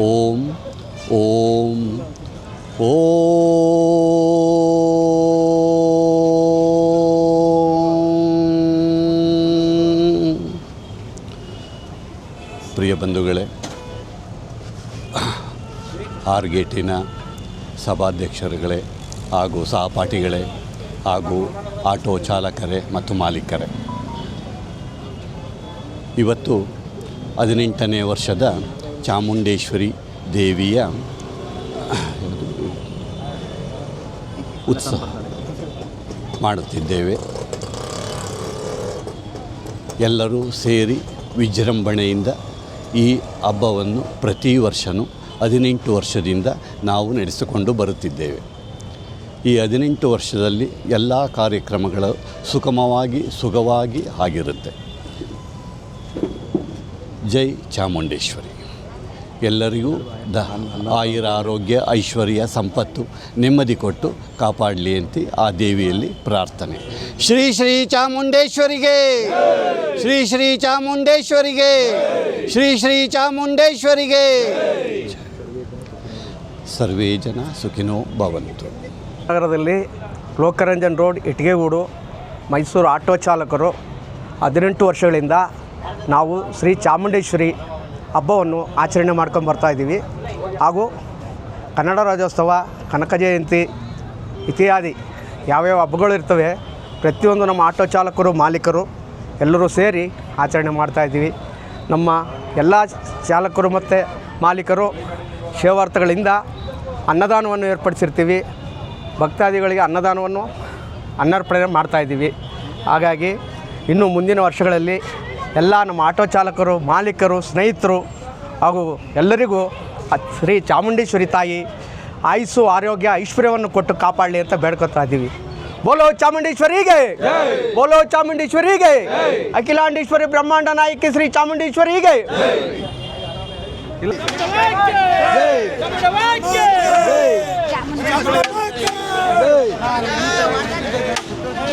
ಓಂ ಓಂ ಓಂ ಪ್ರಿಯ ಬಂಧುಗಳೇ ಆರ್ಗೇಟಿನ ಸಭಾಧ್ಯಕ್ಷರುಗಳೇ ಹಾಗೂ ಸಹಪಾಠಿಗಳೇ ಹಾಗೂ ಆಟೋ ಚಾಲಕರೇ ಮತ್ತು ಮಾಲೀಕರೇ ಇವತ್ತು ಹದಿನೆಂಟನೇ ವರ್ಷದ ಚಾಮುಂಡೇಶ್ವರಿ ದೇವಿಯ ಉತ್ಸವ ಮಾಡುತ್ತಿದ್ದೇವೆ. ಎಲ್ಲರೂ ಸೇರಿ ವಿಜೃಂಭಣೆಯಿಂದ ಈ ಹಬ್ಬವನ್ನು ಪ್ರತಿ ವರ್ಷವೂ ಹದಿನೆಂಟು ವರ್ಷದಿಂದ ನಾವು ನಡೆಸಿಕೊಂಡು ಬರುತ್ತಿದ್ದೇವೆ. ಈ ಹದಿನೆಂಟು ವರ್ಷದಲ್ಲಿ ಎಲ್ಲ ಕಾರ್ಯಕ್ರಮಗಳು ಸುಗಮವಾಗಿ ಸುಗವಾಗಿ ಆಗಿರುತ್ತೆ. ಜೈ ಚಾಮುಂಡೇಶ್ವರಿ. ಎಲ್ಲರಿಗೂ ದ ಆಯುರ ಆರೋಗ್ಯ, ಐಶ್ವರ್ಯ, ಸಂಪತ್ತು ನೆಮ್ಮದಿ ಕೊಟ್ಟು ಕಾಪಾಡಲಿ ಅಂತ ಆ ದೇವಿಯಲ್ಲಿ ಪ್ರಾರ್ಥನೆ. ಶ್ರೀ ಶ್ರೀ ಚಾಮುಂಡೇಶ್ವರಿಗೆ, ಶ್ರೀ ಶ್ರೀ ಚಾಮುಂಡೇಶ್ವರಿಗೆ, ಶ್ರೀ ಶ್ರೀ ಚಾಮುಂಡೇಶ್ವರಿಗೆ. ಸರ್ವೇ ಜನ ಸುಖಿನೋ ಭವಂತು. ನಗರದಲ್ಲಿ ಲೋಕರಂಜನ್ ರೋಡ್, ಇಟ್ಗೆಗೂಡು, ಮೈಸೂರು ಆಟೋ ಚಾಲಕರು ಹದಿನೆಂಟು ವರ್ಷಗಳಿಂದ ನಾವು ಶ್ರೀ ಚಾಮುಂಡೇಶ್ವರಿ ಹಬ್ಬವನ್ನು ಆಚರಣೆ ಮಾಡ್ಕೊಂಡು ಬರ್ತಾ ಇದ್ದೀವಿ. ಹಾಗೂ ಕನ್ನಡ ರಾಜ್ಯೋತ್ಸವ, ಕನಕ ಜಯಂತಿ ಇತ್ಯಾದಿ ಯಾವ್ಯಾವ ಹಬ್ಬಗಳು ಇರ್ತವೆ, ಪ್ರತಿಯೊಂದು ನಮ್ಮ ಆಟೋ ಚಾಲಕರು, ಮಾಲೀಕರು ಎಲ್ಲರೂ ಸೇರಿ ಆಚರಣೆ ಮಾಡ್ತಾ ಇದ್ದೀವಿ. ನಮ್ಮ ಎಲ್ಲ ಚಾಲಕರು ಮತ್ತು ಮಾಲೀಕರು ಸೇವಾರ್ಥಗಳಿಂದ ಅನ್ನದಾನವನ್ನು ಏರ್ಪಡಿಸಿರ್ತೀವಿ. ಭಕ್ತಾದಿಗಳಿಗೆ ಅನ್ನದಾನವನ್ನು ಅನ್ನರ್ಪಣೆ ಮಾಡ್ತಾಯಿದ್ದೀವಿ ಹಾಗಾಗಿ ಇನ್ನು ಮುಂದಿನ ವರ್ಷಗಳಲ್ಲಿ ಎಲ್ಲ ನಮ್ಮ ಆಟೋ ಚಾಲಕರು, ಮಾಲೀಕರು, ಸ್ನೇಹಿತರು ಹಾಗೂ ಎಲ್ಲರಿಗೂ ಶ್ರೀ ಚಾಮುಂಡೇಶ್ವರಿ ತಾಯಿ ಆಯುಸ್ಸು, ಆರೋಗ್ಯ, ಐಶ್ವರ್ಯವನ್ನು ಕೊಟ್ಟು ಕಾಪಾಡಲಿ ಅಂತ ಬೇಡ್ಕೊತಾ ಇದ್ದೀವಿ. ಬೋಲೋ ಚಾಮುಂಡೇಶ್ವರಿಗೆ! ಬೋಲೋ ಚಾಮುಂಡೇಶ್ವರಿಗೆ! ಅಖಿಲಾಂಡೇಶ್ವರಿ ಬ್ರಹ್ಮಾಂಡ ನಾಯಕಿ ಶ್ರೀ ಚಾಮುಂಡೇಶ್ವರಿಗೆ!